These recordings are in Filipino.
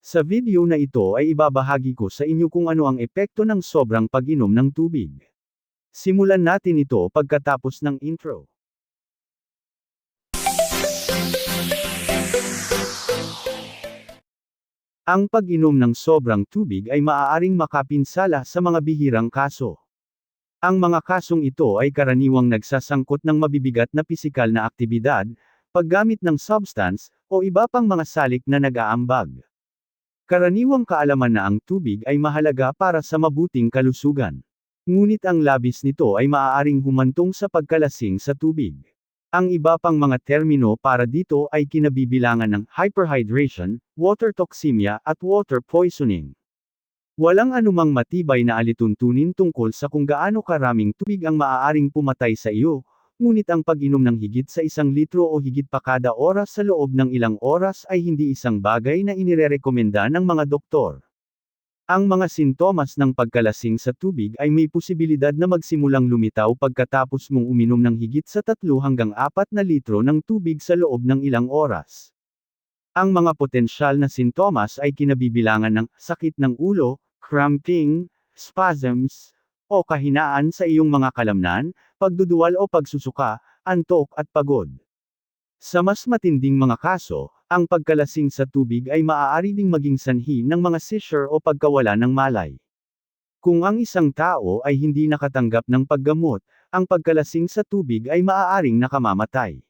Sa video na ito ay ibabahagi ko sa inyo kung ano ang epekto ng sobrang pag-inom ng tubig. Simulan natin ito pagkatapos ng intro. Ang pag-inom ng sobrang tubig ay maaaring makapinsala sa mga bihirang kaso. Ang mga kasong ito ay karaniwang nagsasangkot ng mabibigat na pisikal na aktibidad, paggamit ng substance, o iba pang mga salik na nag-aambag. Karaniwang kaalaman na ang tubig ay mahalaga para sa mabuting kalusugan. Ngunit ang labis nito ay maaaring humantong sa pagkalasing sa tubig. Ang iba pang mga termino para dito ay kinabibilangan ng hyperhydration, water toxemia at water poisoning. Walang anumang matibay na alituntunin tungkol sa kung gaano karaming tubig ang maaaring pumatay sa iyo, ngunit ang pag-inom ng higit sa isang litro o higit pa kada oras sa loob ng ilang oras ay hindi isang bagay na inirerekomenda ng mga doktor. Ang mga sintomas ng pagkalasing sa tubig ay may posibilidad na magsimulang lumitaw pagkatapos mong uminom ng higit sa 3 hanggang 4 na litro ng tubig sa loob ng ilang oras. Ang mga potensyal na sintomas ay kinabibilangan ng sakit ng ulo, cramping, spasms, o kahinaan sa iyong mga kalamnan, pagduduwal o pagsusuka, antok at pagod. Sa mas matinding mga kaso, ang pagkalasing sa tubig ay maaari ding maging sanhi ng mga seizure o pagkawala ng malay. Kung ang isang tao ay hindi nakatanggap ng paggamot, ang pagkalasing sa tubig ay maaaring nakamamatay.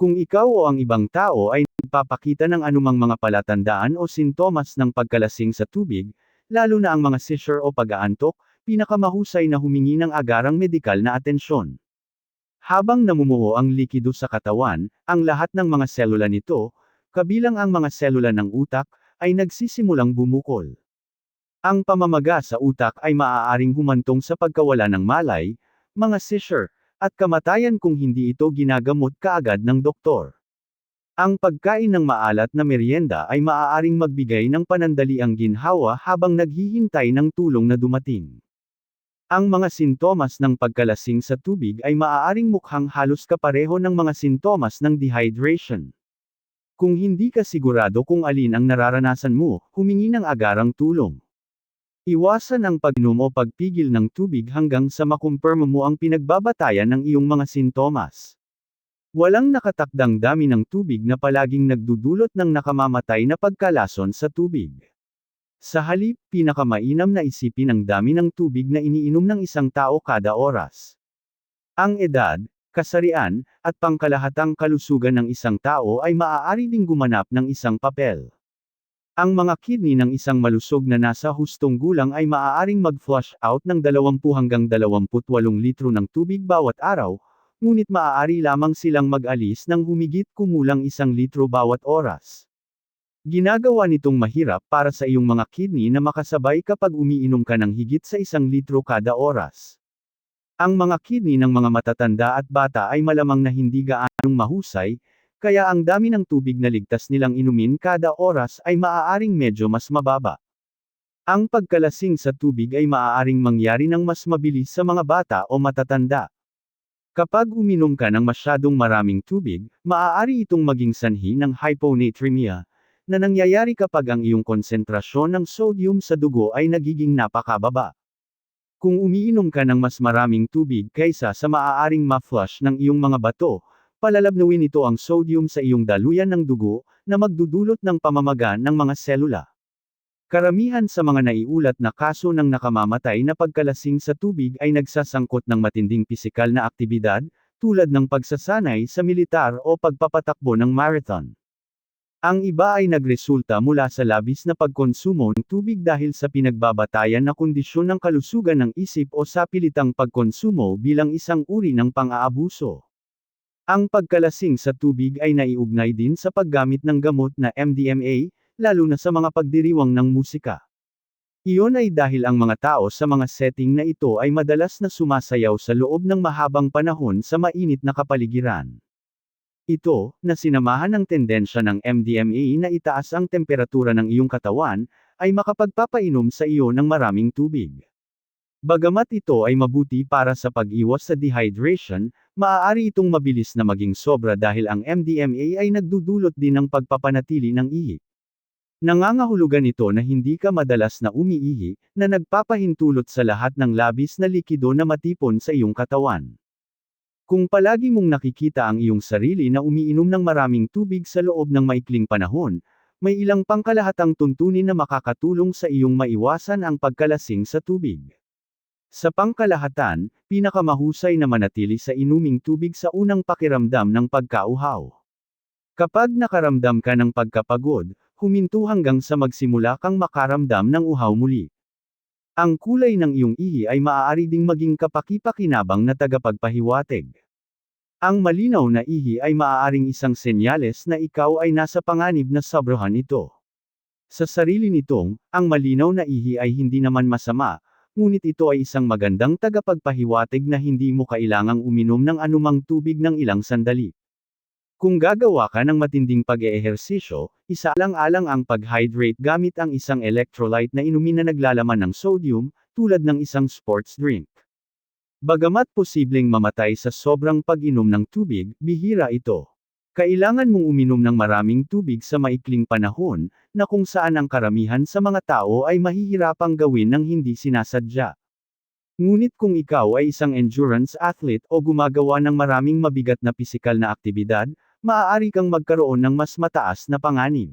Kung ikaw o ang ibang tao ay nagpapakita ng anumang mga palatandaan o sintomas ng pagkalasing sa tubig, lalo na ang mga seizure o pag-aantok, pinakamahusay na humingi ng agarang medikal na atensyon. Habang namumuo ang likido sa katawan, ang lahat ng mga selula nito, kabilang ang mga selula ng utak, ay nagsisimulang bumukol. Ang pamamaga sa utak ay maaaring humantong sa pagkawala ng malay, mga seizure, at kamatayan kung hindi ito ginagamot kaagad ng doktor. Ang pagkain ng maalat na merienda ay maaaring magbigay ng panandaliang ginhawa habang naghihintay ng tulong na dumating. Ang mga sintomas ng pagkalasing sa tubig ay maaaring mukhang halos kapareho ng mga sintomas ng dehydration. Kung hindi ka sigurado kung alin ang nararanasan mo, humingi ng agarang tulong. Iwasan ang pag-inom o pagpigil ng tubig hanggang sa makumpirma mo ang pinagbabatayan ng iyong mga sintomas. Walang nakatakdang dami ng tubig na palaging nagdudulot ng nakamamatay na pagkalason sa tubig. Sa halip, pinakamainam na isipin ang dami ng tubig na iniinom ng isang tao kada oras. Ang edad, kasarian, at pangkalahatang kalusugan ng isang tao ay maaari ding gumanap ng isang papel. Ang mga kidney ng isang malusog na nasa hustong gulang ay maaaring mag-flush out ng 20 hanggang 28 litro ng tubig bawat araw, ngunit maaari lamang silang mag-alis ng humigit kumulang isang litro bawat oras. Ginagawa nitong mahirap para sa iyong mga kidney na makasabay kapag umiinom ka ng higit sa isang litro kada oras. Ang mga kidney ng mga matatanda at bata ay malamang na hindi gaanong mahusay, kaya ang dami ng tubig na ligtas nilang inumin kada oras ay maaaring medyo mas mababa. Ang pagkalasing sa tubig ay maaaring mangyari ng mas mabilis sa mga bata o matatanda. Kapag uminom ka ng masyadong maraming tubig, maaari itong maging sanhi ng hyponatremia, na nangyayari kapag ang iyong konsentrasyon ng sodium sa dugo ay nagiging napakababa. Kung umiinom ka ng mas maraming tubig kaysa sa maaaring ma-flush ng iyong mga bato, palalabnawin ito ang sodium sa iyong daluyan ng dugo, na magdudulot ng pamamaga ng mga selula. Karamihan sa mga naiulat na kaso ng nakamamatay na pagkalasing sa tubig ay nagsasangkot ng matinding pisikal na aktibidad, tulad ng pagsasanay sa militar o pagpapatakbo ng marathon. Ang iba ay nagresulta mula sa labis na pagkonsumo ng tubig dahil sa pinagbabatayan na kondisyon ng kalusugan ng isip o sa pilitang pagkonsumo bilang isang uri ng pang-aabuso. Ang pagkalasing sa tubig ay naiugnay din sa paggamit ng gamot na MDMA, lalo na sa mga pagdiriwang ng musika. Iyon ay dahil ang mga tao sa mga setting na ito ay madalas na sumasayaw sa loob ng mahabang panahon sa mainit na kapaligiran. Ito, na sinamahan ng tendensya ng MDMA na itaas ang temperatura ng iyong katawan, ay makapagpapainom sa iyo ng maraming tubig. Bagamat ito ay mabuti para sa pag-iwas sa dehydration, maaari itong mabilis na maging sobra dahil ang MDMA ay nagdudulot din ng pagpapanatili ng ihi. Nangangahulugan ito na hindi ka madalas na umiihi, na nagpapahintulot sa lahat ng labis na likido na matipon sa iyong katawan. Kung palagi mong nakikita ang iyong sarili na umiinom ng maraming tubig sa loob ng maikling panahon, may ilang pangkalahatang tuntunin na makakatulong sa iyong maiwasan ang pagkalasing sa tubig. Sa pangkalahatan, pinakamahusay na manatili sa inuming tubig sa unang pakiramdam ng pagkauhaw. Kapag nakaramdam ka ng pagkapagod, huminto hanggang sa magsimula kang makaramdam ng uhaw muli. Ang kulay ng iyong ihi ay maaari ding maging kapaki-pakinabang na tagapagpahiwatig. Ang malinaw na ihi ay maaaring isang senyales na ikaw ay nasa panganib na sobrahan ito. Sa sarili nitong, ang malinaw na ihi ay hindi naman masama, ngunit ito ay isang magandang tagapagpahiwatig na hindi mo kailangang uminom ng anumang tubig ng ilang sandali. Kung gagawa ka ng matinding pag-eehersisyo, isaalang-alang ang pag-hydrate gamit ang isang electrolyte na inumin na naglalaman ng sodium, tulad ng isang sports drink. Bagamat posibleng mamatay sa sobrang pag-inom ng tubig, bihira ito. Kailangan mong uminom ng maraming tubig sa maikling panahon, na kung saan ang karamihan sa mga tao ay mahihirapang gawin ng hindi sinasadya. Ngunit kung ikaw ay isang endurance athlete o gumagawa ng maraming mabigat na pisikal na aktibidad, maaari kang magkaroon ng mas mataas na panganib.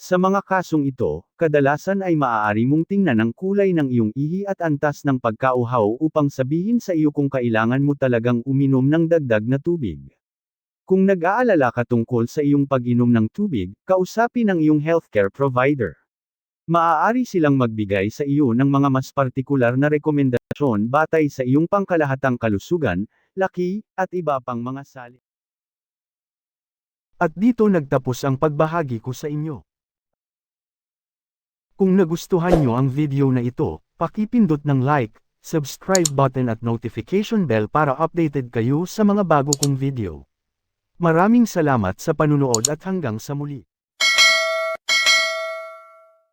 Sa mga kasong ito, kadalasan ay maaari mong tingnan ang kulay ng iyong ihi at antas ng pagkauhaw upang sabihin sa iyo kung kailangan mo talagang uminom ng dagdag na tubig. Kung nag-aalala ka tungkol sa iyong pag-inom ng tubig, kausapin ang iyong healthcare provider. Maaari silang magbigay sa iyo ng mga mas partikular na rekomendasyon batay sa iyong pangkalahatang kalusugan, laki, at iba pang mga sali. At dito nagtapos ang pagbahagi ko sa inyo. Kung nagustuhan nyo ang video na ito, pakipindot ng like, subscribe button at notification bell para updated kayo sa mga bago kong video. Maraming salamat sa panunood at hanggang sa muli.